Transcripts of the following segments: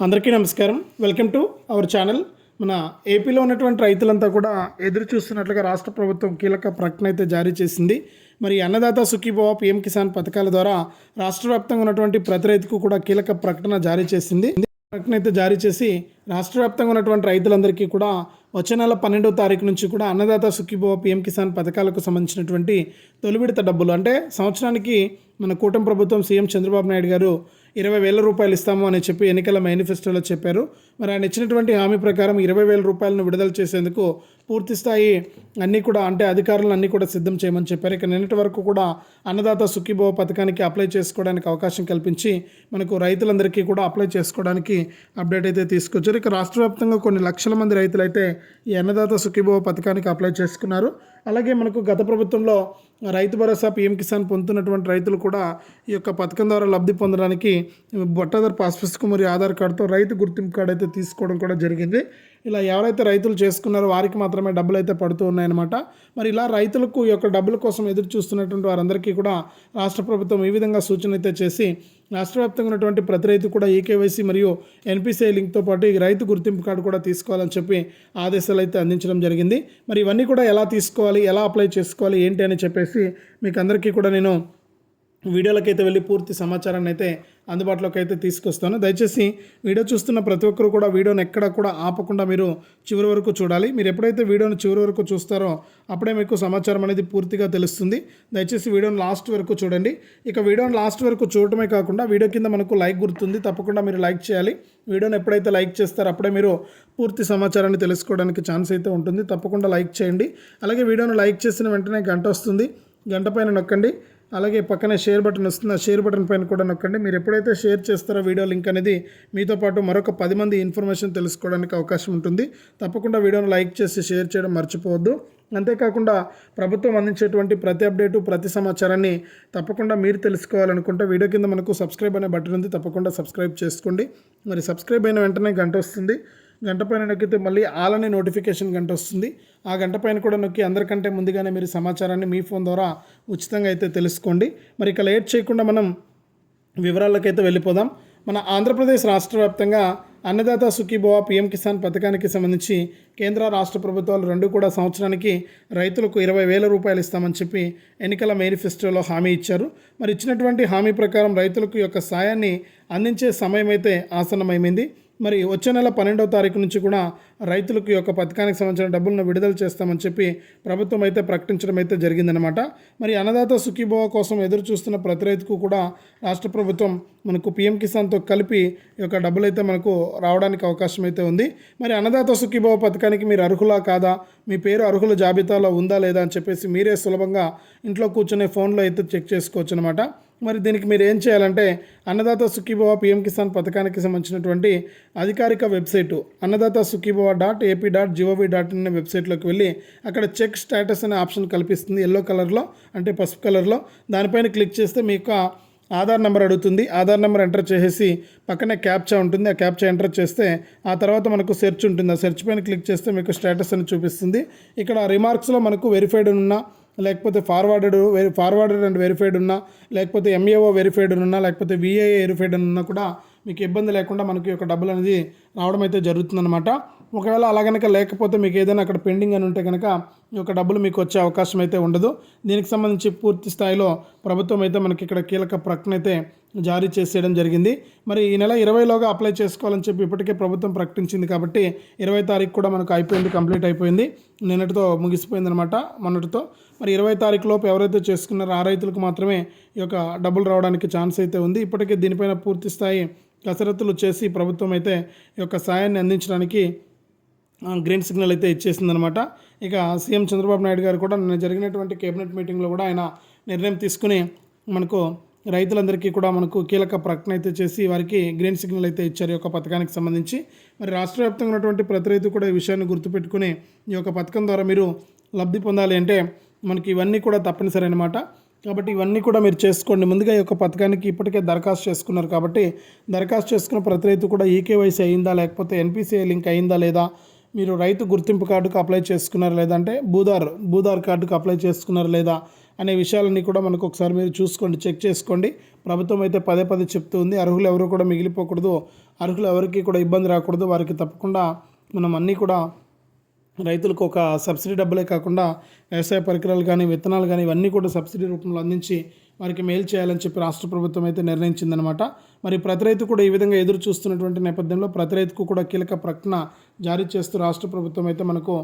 అందరికీ నమస్కారం. Welcome to our channel. మన ఏపీలో ఉన్నటువంటి రైతులంతా కూడా ఎదురు చూస్తున్నట్లుగా రాష్ట్ర ప్రభుత్వం కీలక ప్రకటన అయితే జారీ చేసింది. మరి అన్నదాత సుఖీభవ పిఎం కిసాన్ పథకాల ద్వారా రాష్ట్ర వ్యాప్తంగా ఉన్నటువంటి ప్రతి రైతుకు కూడా కీలక ప్రకటన జారీ చేసింది. ప్రకటన అయితే జారీ చేసి రాష్ట్ర వ్యాప్తంగా ఉన్నటువంటి రైతులందరికీ కూడా వచ్చే నెల పన్నెండవ తారీఖు నుంచి కూడా అన్నదాత సుఖీభవ పిఎం కిసాన్ పథకాలకు సంబంధించినటువంటి తొలి విడత డబ్బులు. అంటే సంవత్సరానికి మన కూటమి ప్రభుత్వం సీఎం చంద్రబాబు నాయుడు గారు ఇరవై వేల రూపాయలు ఇస్తాము అని చెప్పి ఎన్నికల మేనిఫెస్టోలో చెప్పారు. మరి ఆయన ఇచ్చినటువంటి హామీ ప్రకారం ఇరవై వేల రూపాయలను విడుదల చేసేందుకు పూర్తి స్థాయి అన్నీ కూడా అంటే అధికారులను అన్నీ కూడా సిద్ధం చేయమని చెప్పారు. ఇక నిన్నటి వరకు కూడా అన్నదాత సుఖీభవ పథకానికి అప్లై చేసుకోవడానికి అవకాశం కల్పించి మనకు రైతులందరికీ కూడా అప్లై చేసుకోవడానికి అప్డేట్ అయితే తీసుకొచ్చారు. ఇక రాష్ట్ర వ్యాప్తంగా కొన్ని లక్షల మంది రైతులు అయితే ఈ అన్నదాత సుఖీభవ పథకానికి అప్లై చేసుకున్నారు. అలాగే మనకు గత ప్రభుత్వంలో రైతు భరోసా పీఎం కిసాన్ పొందుతున్నటువంటి రైతులు కూడా ఈ యొక్క పథకం ద్వారా లబ్ధి పొందడానికి బొట్టాదార్ పాస్ పుస్తకం మరియు ఆధార్ కార్డుతో రైతు గుర్తింపు కార్డు అయితే తీసుకోవడం కూడా జరిగింది. ఇలా ఎవరైతే రైతులు చేసుకున్నారో వారికి మాత్రమే డబ్బులు అయితే పడుతూ ఉన్నాయన్నమాట. మరి ఇలా రైతులకు ఈ యొక్క డబ్బుల కోసం ఎదురు చూస్తున్నటువంటి వారందరికీ కూడా రాష్ట్ర ప్రభుత్వం ఈ విధంగా సూచన అయితే చేసి రాష్ట్ర వ్యాప్తంగా ఉన్నటువంటి ప్రతి రైతు కూడా ఈకేవైసీ మరియు ఎన్పిసిఐ లింక్తో పాటు ఈ రైతు గుర్తింపు కార్డు కూడా తీసుకోవాలని చెప్పి ఆదేశాలు అయితే అందించడం జరిగింది. మరి ఇవన్నీ కూడా ఎలా తీసుకోవాలి ఎలా అప్లై చేసుకోవాలి ఏంటి అని చెప్పేసి మీకు అందరికీ కూడా నేను వీడియోలకైతే వెళ్ళి పూర్తి సమాచారాన్ని అయితే అందుబాటులోకి అయితే తీసుకొస్తాను. దయచేసి వీడియో చూస్తున్న ప్రతి ఒక్కరు కూడా వీడియోని ఎక్కడ కూడా ఆపకుండా మీరు చివరి వరకు చూడాలి. మీరు ఎప్పుడైతే వీడియోని చివరి వరకు చూస్తారో అప్పుడే మీకు సమాచారం అనేది పూర్తిగా తెలుస్తుంది. దయచేసి వీడియోని లాస్ట్ వరకు చూడండి. ఇక వీడియోని లాస్ట్ వరకు చూడటమే కాకుండా వీడియో కింద మనకు లైక్ గుర్తుంది. తప్పకుండా మీరు లైక్ చేయాలి. వీడియోని ఎప్పుడైతే లైక్ చేస్తారో అప్పుడే మీరు పూర్తి సమాచారాన్ని తెలుసుకోవడానికి ఛాన్స్ అయితే ఉంటుంది. తప్పకుండా లైక్ చేయండి. అలాగే వీడియోని లైక్ చేసిన వెంటనే గంట వస్తుంది. గంట పైన నొక్కండి. అలాగే పక్కనే షేర్ బటన్ వస్తుంది. ఆ షేర్ బటన్ పైన కూడా నొక్కండి. మీరు ఎప్పుడైతే షేర్ చేస్తారో వీడియో లింక్ అనేది మీతో పాటు మరొక పది మంది ఇన్ఫర్మేషన్ తెలుసుకోవడానికి అవకాశం ఉంటుంది. తప్పకుండా వీడియోను లైక్ చేసి షేర్ చేయడం మర్చిపోవద్దు. అంతేకాకుండా ప్రభుత్వం అందించేటువంటి ప్రతి అప్డేటు ప్రతి సమాచారాన్ని తప్పకుండా మీరు తెలుసుకోవాలనుకుంటే వీడియో కింద మనకు సబ్స్క్రైబ్ అనే బటన్ ఉంది. తప్పకుండా సబ్స్క్రైబ్ చేసుకోండి. మరి సబ్స్క్రైబ్ అయిన వెంటనే గంట వస్తుంది. గంట పైన నొక్కితే మళ్ళీ ఆలనే నోటిఫికేషన్ గంట వస్తుంది. ఆ గంట పైన కూడా నొక్కి అందరికంటే ముందుగానే మీరు సమాచారాన్ని మీ ఫోన్ ద్వారా ఉచితంగా అయితే తెలుసుకోండి. మరి ఇక లేట్ చేయకుండా మనం వివరాలకైతే వెళ్ళిపోదాం. మన ఆంధ్రప్రదేశ్ రాష్ట్ర వ్యాప్తంగా అన్నదాత సుఖీభవ పిఎం కిసాన్ పథకానికి సంబంధించి కేంద్ర రాష్ట్ర ప్రభుత్వాలు రెండు కూడా సంవత్సరానికి రైతులకు ఇరవై వేల రూపాయలు ఇస్తామని చెప్పి ఎన్నికల మేనిఫెస్టోలో హామీ ఇచ్చారు. మరి ఇచ్చినటువంటి హామీ ప్రకారం రైతులకు యొక్క సాయాన్ని అందించే సమయం అయితే ఆసన్నమైంది. మరి వచ్చే నెల పన్నెండవ తారీఖు నుంచి కూడా రైతులకు యొక్క పథకానికి సంబంధించిన డబ్బులను విడుదల చేస్తామని చెప్పి ప్రభుత్వం అయితే ప్రకటించడం అయితే జరిగిందనమాట మరి అన్నదాత సుఖీభవ కోసం ఎదురు చూస్తున్న ప్రతి రైతుకు కూడా రాష్ట్ర ప్రభుత్వం మనకు పిఎం కిసాన్తో కలిపి ఈ యొక్క డబ్బులు అయితే మనకు రావడానికి అవకాశం అయితే ఉంది. మరి అన్నదాత సుఖీభవ పథకానికి మీరు అర్హులా కాదా? మీ పేరు అర్హుల జాబితాలో ఉందా లేదా అని చెప్పేసి మీరే సులభంగా ఇంట్లో కూర్చునే ఫోన్లో అయితే చెక్ చేసుకోవచ్చు అనమాట మరి దీనికి మీరు ఏం చేయాలంటే అన్నదాత సుఖీభవ పిఎం కిసాన్ పథకానికి సంబంధించినటువంటి అధికారిక website Annadata Sukhibhava dot AP dot GOV dot in అనే వెబ్సైట్లోకి వెళ్ళి అక్కడ చెక్ స్టేటస్ అనే ఆప్షన్ కల్పిస్తుంది ఎల్లో కలర్లో అంటే పసుపు కలర్లో. దానిపైన క్లిక్ చేస్తే మీకు ఆధార్ నెంబర్ అడుగుతుంది. ఆధార్ నెంబర్ ఎంటర్ చేసేసి పక్కనే క్యాప్చా ఉంటుంది. ఆ క్యాప్చా ఎంటర్ చేస్తే ఆ తర్వాత మనకు సెర్చ్ ఉంటుంది. ఆ సెర్చ్ పైన క్లిక్ చేస్తే మీకు స్టేటస్ అని చూపిస్తుంది. ఇక్కడ రిమార్క్స్లో మనకు వెరిఫైడ్ ఉన్న లేకపోతే ఫార్వర్డెడ్ వెరి ఫార్వర్డెడ్ అండ్ వెరిఫైడ్ ఉన్నా లేకపోతే ఎంఏఓ వెరిఫైడ్ ఉన్నా లేకపోతే విఏఏ వెరిఫైడ్ ఉన్నా కూడా మీకు ఇబ్బంది లేకుండా మనకి యొక్క డబ్బులు అనేది రావడం అయితే జరుగుతుందన్నమాట. ఒకవేళ అలా కనుక లేకపోతే మీకు ఏదైనా అక్కడ పెండింగ్ అని ఉంటే కనుక ఈ యొక్క డబ్బులు మీకు వచ్చే అవకాశం అయితే ఉండదు. దీనికి సంబంధించి పూర్తి స్థాయిలో ప్రభుత్వం అయితే మనకి ఇక్కడ కీలక ప్రకటన అయితే జారీ చేసేయడం జరిగింది. మరి ఈ నెల ఇరవైలోగా అప్లై చేసుకోవాలని చెప్పి ఇప్పటికే ప్రభుత్వం ప్రకటించింది కాబట్టి ఇరవై తారీఖు కూడా మనకు అయిపోయింది కంప్లీట్ అయిపోయింది. నిన్నటితో ముగిసిపోయింది అనమాట మొన్నటితో. మరి ఇరవై తారీఖు లోపు ఎవరైతే చేసుకున్నారో ఆ రైతులకు మాత్రమే ఈ యొక్క డబ్బులు రావడానికి ఛాన్స్ అయితే ఉంది. ఇప్పటికే దీనిపైన పూర్తి స్థాయి కసరత్తులు చేసి ప్రభుత్వం అయితే ఈ యొక్క సాయాన్ని అందించడానికి గ్రీన్ సిగ్నల్ అయితే ఇచ్చేసిందనమాట. ఇక సీఎం చంద్రబాబు నాయుడు గారు కూడా నిన్న జరిగినటువంటి కేబినెట్ మీటింగ్లో కూడా ఆయన నిర్ణయం తీసుకుని మనకు రైతులందరికీ కూడా మనకు కీలక ప్రకటన అయితే చేసి వారికి గ్రీన్ సిగ్నల్ అయితే ఇచ్చారు ఈ యొక్క పథకానికి సంబంధించి. మరి రాష్ట్ర వ్యాప్తంగా ఉన్నటువంటి ప్రతి రైతు కూడా ఈ విషయాన్ని గుర్తుపెట్టుకుని ఈ యొక్క పథకం ద్వారా మీరు లబ్ధి పొందాలి అంటే మనకి ఇవన్నీ కూడా తప్పనిసరి అనమాట కాబట్టి ఇవన్నీ కూడా మీరు చేసుకోండి. ముందుగా ఈ యొక్క పథకానికి ఇప్పటికే దరఖాస్తు చేసుకున్నారు కాబట్టి దరఖాస్తు చేసుకున్న ప్రతి రైతు కూడా ఈకేవైసీ అయిందా లేకపోతే ఎన్పిసిఐ లింక్ అయిందా లేదా మీరు రైతు గుర్తింపు కార్డుకు అప్లై చేసుకున్నారు లేదంటే భూదార్ భూదార్ కార్డుకు అప్లై చేసుకున్నారు లేదా అనే విషయాలన్నీ కూడా మనకు ఒకసారి మీరు చూసుకోండి చెక్ చేసుకోండి. ప్రభుత్వం అయితే పదే పదే చెప్తూ ఉంది అర్హులు ఎవరు కూడా మిగిలిపోకూడదు అర్హులు ఎవరికి కూడా ఇబ్బంది రాకూడదు వారికి తప్పకుండా మనం అన్నీ కూడా రైతులకు ఒక సబ్సిడీ డబ్బులే కాకుండా వ్యవసాయ పరికరాలు కానీ విత్తనాలు కానీ ఇవన్నీ కూడా సబ్సిడీ రూపంలో అందించి వారికి మేలు చేయాలని చెప్పి రాష్ట్ర ప్రభుత్వం అయితే నిర్ణయించిందనమాట. మరి ప్రతి రైతు కూడా ఈ విధంగా ఎదురు చూస్తున్నటువంటి నేపథ్యంలో ప్రతి రైతుకు కూడా కీలక ప్రకటన జారీ చేస్తూ రాష్ట్ర ప్రభుత్వం అయితే మనకు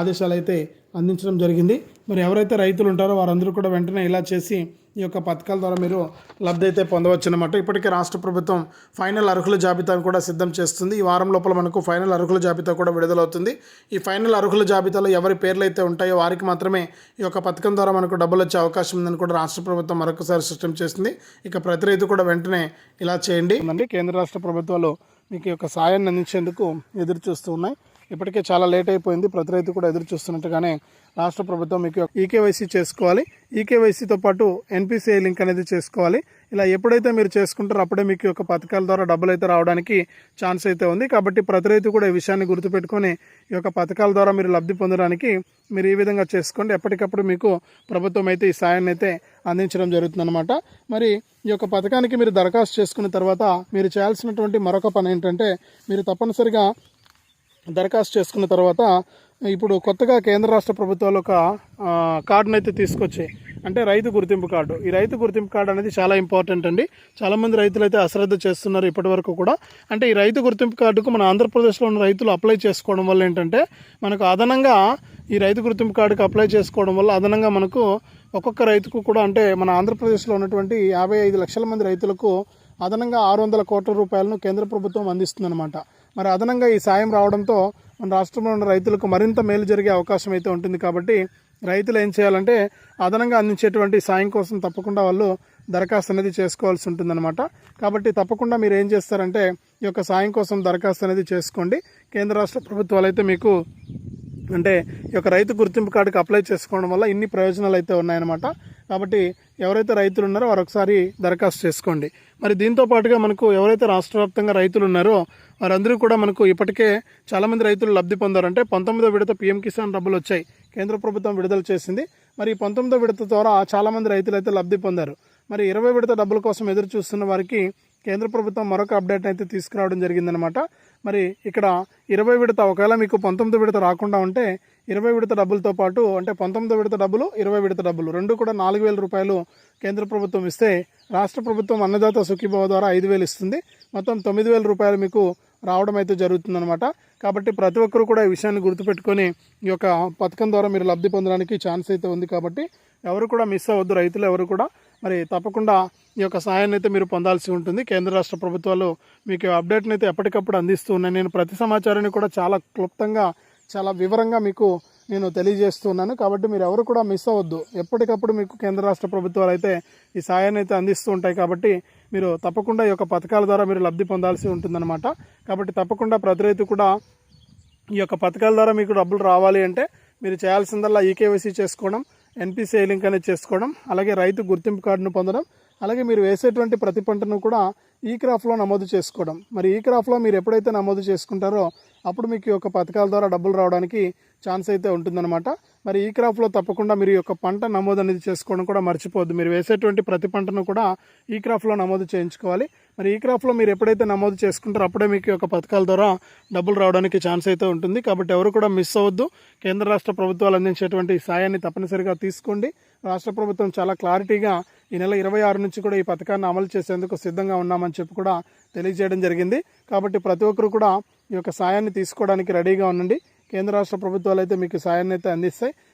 ఆదేశాలు అయితే అందించడం జరిగింది. మరి ఎవరైతే రైతులు ఉంటారో వారందరూ కూడా వెంటనే ఇలా చేసి ఈ యొక్క పథకాల ద్వారా మీరు లబ్ధి అయితే పొందవచ్చు అనమాట ఇప్పటికే రాష్ట్ర ప్రభుత్వం ఫైనల్ అర్హుల జాబితాను కూడా సిద్ధం చేస్తుంది. ఈ వారం లోపల మనకు ఫైనల్ అర్హుల జాబితా కూడా విడుదలవుతుంది. ఈ ఫైనల్ అర్హుల జాబితాలో ఎవరి పేర్లు అయితే ఉంటాయో వారికి మాత్రమే ఈ యొక్క పథకం ద్వారా మనకు డబ్బులు వచ్చే అవకాశం ఉందని కూడా రాష్ట్ర ప్రభుత్వం ఒక్కసారి సిస్టమ్ చేసింది. ఇక ప్రతి రైతు కూడా వెంటనే ఇలా చేయండి. అండి కేంద్ర రాష్ట్ర ప్రభుత్వాలు మీకు యొక్క సాయాన్ని అందించేందుకు ఎదురు చూస్తూ ఉన్నాయి. ఇప్పటికే చాలా లేట్ అయిపోయింది. ప్రతి రైతు కూడా ఎదురు చూస్తున్నట్టుగానే రాష్ట్ర ప్రభుత్వం మీకు ఈకేవైసీ చేసుకోవాలి. ఈకేవైసీతో పాటు ఎన్పిసిఐ లింక్ అనేది చేసుకోవాలి. ఇలా ఎప్పుడైతే మీరు చేసుకుంటారో అప్పుడే మీకు యొక్క పథకాల ద్వారా డబ్బులు అయితే రావడానికి ఛాన్స్ అయితే ఉంది. కాబట్టి ప్రతి రైతు కూడా ఈ విషయాన్ని గుర్తుపెట్టుకొని ఈ యొక్క పథకాల ద్వారా మీరు లబ్ధి పొందడానికి మీరు ఈ విధంగా చేసుకోండి. ఎప్పటికప్పుడు మీకు ప్రభుత్వం అయితే ఈ సాయాన్ని అయితే అందించడం జరుగుతుందన్నమాట. మరి ఈ యొక్క పథకానికి మీరు దరఖాస్తు చేసుకున్న తర్వాత మీరు చేయాల్సినటువంటి మరొక పని ఏంటంటే మీరు తప్పనిసరిగా దరఖాస్తు చేసుకున్న తర్వాత ఇప్పుడు కొత్తగా కేంద్ర రాష్ట్ర ప్రభుత్వాలు ఒక కార్డునైతే కార్డును అయితే తీసుకొచ్చాయి అంటే రైతు గుర్తింపు కార్డు. ఈ రైతు గుర్తింపు కార్డు అనేది చాలా ఇంపార్టెంట్ అండి. చాలామంది రైతులు అయితే అశ్రద్ధ చేస్తున్నారు ఇప్పటి వరకు కూడా. అంటే ఈ రైతు గుర్తింపు కార్డుకు మన ఆంధ్రప్రదేశ్లో ఉన్న రైతులు అప్లై చేసుకోవడం వల్ల ఏంటంటే మనకు అదనంగా ఈ రైతు గుర్తింపు కార్డుకి అప్లై చేసుకోవడం వల్ల అదనంగా మనకు ఒక్కొక్క రైతుకు కూడా అంటే మన ఆంధ్రప్రదేశ్లో ఉన్నటువంటి యాభై ఐదు లక్షల మంది రైతులకు అదనంగా ఆరు వందల కోట్ల రూపాయలను కేంద్ర ప్రభుత్వం అందిస్తుందన్నమాట. మరి అదనంగా ఈ సాయం రావడంతో మన రాష్ట్రంలో ఉన్న రైతులకు మరింత మేలు జరిగే అవకాశం అయితే ఉంటుంది కాబట్టి రైతులు ఏం చేయాలంటే అదనంగా అందించేటువంటి సాయం కోసం తప్పకుండా వాళ్ళు దరఖాస్తు అనేది చేసుకోవాల్సి ఉంటుందన్నమాట. కాబట్టి తప్పకుండా మీరు ఏం చేస్తారంటే ఈ యొక్క సాయం కోసం దరఖాస్తు అనేది చేసుకోండి. కేంద్ర రాష్ట్ర ప్రభుత్వాలు అయితే మీకు అంటే ఈ యొక్క రైతు గుర్తింపు కార్డుకి అప్లై చేసుకోవడం వల్ల ఇన్ని ప్రయోజనాలు అయితే ఉన్నాయన్నమాట. కాబట్టి ఎవరైతే రైతులు ఉన్నారో వారు ఒకసారి దరఖాస్తు చేసుకోండి. మరి దీంతో పాటుగా మనకు ఎవరైతే రాష్ట్ర వ్యాప్తంగా రైతులు ఉన్నారో వారందరూ కూడా మనకు ఇప్పటికే చాలామంది రైతులు లబ్ధి పొందారంటే పంతొమ్మిదో విడత పీఎం కిసాన్ డబ్బులు వచ్చాయి. కేంద్ర ప్రభుత్వం విడుదల చేసింది. మరి ఈ పంతొమ్మిదో విడత ద్వారా చాలామంది రైతులు అయితే లబ్ధి పొందారు. మరి ఇరవై విడత డబ్బుల కోసం ఎదురు చూస్తున్న వారికి కేంద్ర ప్రభుత్వం మరొక అప్డేట్ అయితే తీసుకురావడం జరిగిందనమాట మరి ఇక్కడ ఇరవై విడత ఒకవేళ మీకు పంతొమ్మిది విడత రాకుండా ఉంటే ఇరవై విడత డబ్బులతో పాటు అంటే పంతొమ్మిది విడత డబ్బులు ఇరవై విడత డబ్బులు. రెండు కూడా నాలుగు వేల రూపాయలు కేంద్ర ప్రభుత్వం ఇస్తే రాష్ట్ర ప్రభుత్వం అన్నదాత సుఖీభావ ద్వారా ఐదు వేలు ఇస్తుంది. మొత్తం తొమ్మిది వేల రూపాయలు మీకు రావడం అయితే జరుగుతుందన్నమాట. కాబట్టి ప్రతి ఒక్కరు కూడా ఈ విషయాన్ని గుర్తుపెట్టుకొని ఈ యొక్క పథకం ద్వారా మీరు లబ్ధి పొందడానికి ఛాన్స్ అయితే ఉంది కాబట్టి ఎవరు కూడా మిస్ అవ్వద్దు రైతులు ఎవరు కూడా. మరి తప్పకుండా ఈ యొక్క సహాయాన్ని అయితే మీరు పొందాల్సి ఉంటుంది. కేంద్ర రాష్ట్ర ప్రభుత్వాలు మీకు అప్డేట్ని అయితే ఎప్పటికప్పుడు అందిస్తూ ఉన్నాయి. నేను ప్రతి సమాచారాన్ని కూడా చాలా క్లుప్తంగా చాలా వివరంగా మీకు నేను తెలియజేస్తున్నాను. కాబట్టి మీరు ఎవరు కూడా మిస్ అవ్వద్దు. ఎప్పటికప్పుడు మీకు కేంద్ర రాష్ట్ర ప్రభుత్వాలు అయితే ఈ సాయాన్ని అయితే అందిస్తూ ఉంటాయి. కాబట్టి మీరు తప్పకుండా ఈ యొక్క పథకాల ద్వారా మీరు లబ్ధి పొందాల్సి ఉంటుందన్నమాట. కాబట్టి తప్పకుండా ప్రతి రైతు కూడా ఈ యొక్క పథకాల ద్వారా మీకు డబ్బులు రావాలి అంటే మీరు చేయాల్సిందల్లా ఈకేవైసీ చేసుకోవడం ఎన్పిసిఐ లింక్ అనేది చేసుకోవడం అలాగే రైతు గుర్తింపు కార్డును పొందడం అలాగే మీరు వేసేటువంటి ప్రతి పంటను కూడా ఈ క్రాఫ్లో నమోదు చేసుకోవడం. మరి ఈ క్రాఫ్లో మీరు ఎప్పుడైతే నమోదు చేసుకుంటారో అప్పుడు మీకు ఈ యొక్క పథకాల ద్వారా డబ్బులు రావడానికి ఛాన్స్ అయితే ఉంటుందన్నమాట. మరి ఈ క్రాఫ్లో తప్పకుండా మీరు ఈ యొక్క పంట నమోదు అనేది చేసుకోవడం కూడా మర్చిపోవద్దు. మీరు వేసేటువంటి ప్రతి పంటను కూడా ఈ క్రాఫ్లో నమోదు చేయించుకోవాలి. మరి ఈ క్రాఫ్లో మీరు ఎప్పుడైతే నమోదు చేసుకుంటారో అప్పుడే మీకు ఈ యొక్క పథకాల ద్వారా డబ్బులు రావడానికి ఛాన్స్ అయితే ఉంటుంది. కాబట్టి ఎవరు కూడా మిస్ అవ్వద్దు. కేంద్ర రాష్ట్ర ప్రభుత్వాలు అందించేటువంటి సాయాన్ని తప్పనిసరిగా తీసుకోండి. రాష్ట్ర ప్రభుత్వం చాలా క్లారిటీగా ఈ నెల ఇరవై ఆరు నుంచి కూడా ఈ పథకాన్ని అమలు చేసేందుకు సిద్ధంగా ఉన్నామని చెప్పి కూడా తెలియజేయడం జరిగింది. కాబట్టి ప్రతి ఒక్కరు కూడా ఈ యొక్క సాయాన్ని తీసుకోవడానికి రెడీగా ఉండండి. కేంద్ర రాష్ట్ర ప్రభుత్వాలు అయితే మీకు సాయాన్ని అయితే అందిస్తాయి.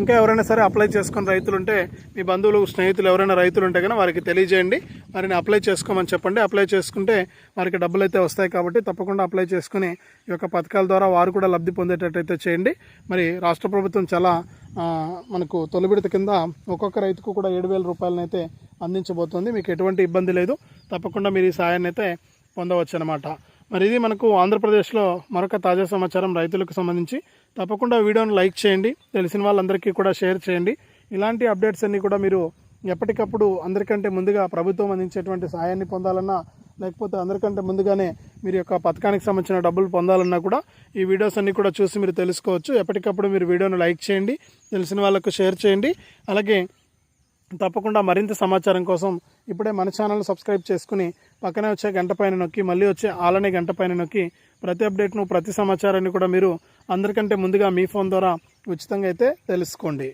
ఇంకా ఎవరైనా సరే అప్లై చేసుకుని రైతులు ఉంటే మీ బంధువులు స్నేహితులు ఎవరైనా రైతులు ఉంటే కనుక వారికి తెలియజేయండి. వారిని అప్లై చేసుకోమని చెప్పండి. అప్లై చేసుకుంటే వారికి డబ్బులు అయితే వస్తాయి కాబట్టి తప్పకుండా అప్లై చేసుకుని ఈ యొక్క పథకాల ద్వారా వారు కూడా లబ్ధి పొందేటట్టయితే చేయండి. మరి రాష్ట్ర ప్రభుత్వం చాలా మనకు తొలిబిడత కింద ఒక్కొక్క రైతుకు కూడా ఏడు వేల రూపాయలనైతే అందించబోతోంది. మీకు ఎటువంటి ఇబ్బంది లేదు. తప్పకుండా మీరు ఈ సాయాన్ని అయితే పొందవచ్చు అనమాట మరి ఇది మనకు ఆంధ్రప్రదేశ్లో మరొక తాజా సమాచారం రైతులకు సంబంధించి. తప్పకుండా వీడియోను లైక్ చేయండి తెలిసిన వాళ్ళందరికీ కూడా షేర్ చేయండి. ఇలాంటి అప్డేట్స్ అన్నీ కూడా మీరు ఎప్పటికప్పుడు అందరికంటే ముందుగా ప్రభుత్వం అందించేటువంటి సహాయాన్ని పొందాలన్నా లేకపోతే అందరికంటే ముందుగానే మీరు యొక్క పథకానికి సంబంధించిన డబ్బులు పొందాలన్నా కూడా ఈ వీడియోస్ అన్నీ కూడా చూసి మీరు తెలుసుకోవచ్చు. ఎప్పటికప్పుడు మీరు వీడియోను లైక్ చేయండి తెలిసిన వాళ్ళకు షేర్ చేయండి. అలాగే తప్పకుండా మరింత సమాచారం కోసం ఇప్పుడే మన ఛానల్ సబ్స్క్రైబ్ చేసుకుని పక్కనే వచ్చే గంట పైన నొక్కి మళ్ళీ వచ్చే ఆలనే గంట పైన నొక్కి ప్రతి అప్డేట్ను ప్రతి సమాచారాన్ని కూడా మీరు అందరికంటే ముందుగా మీ ఫోన్ ద్వారా ఉచితంగా అయితే తెలుసుకోండి.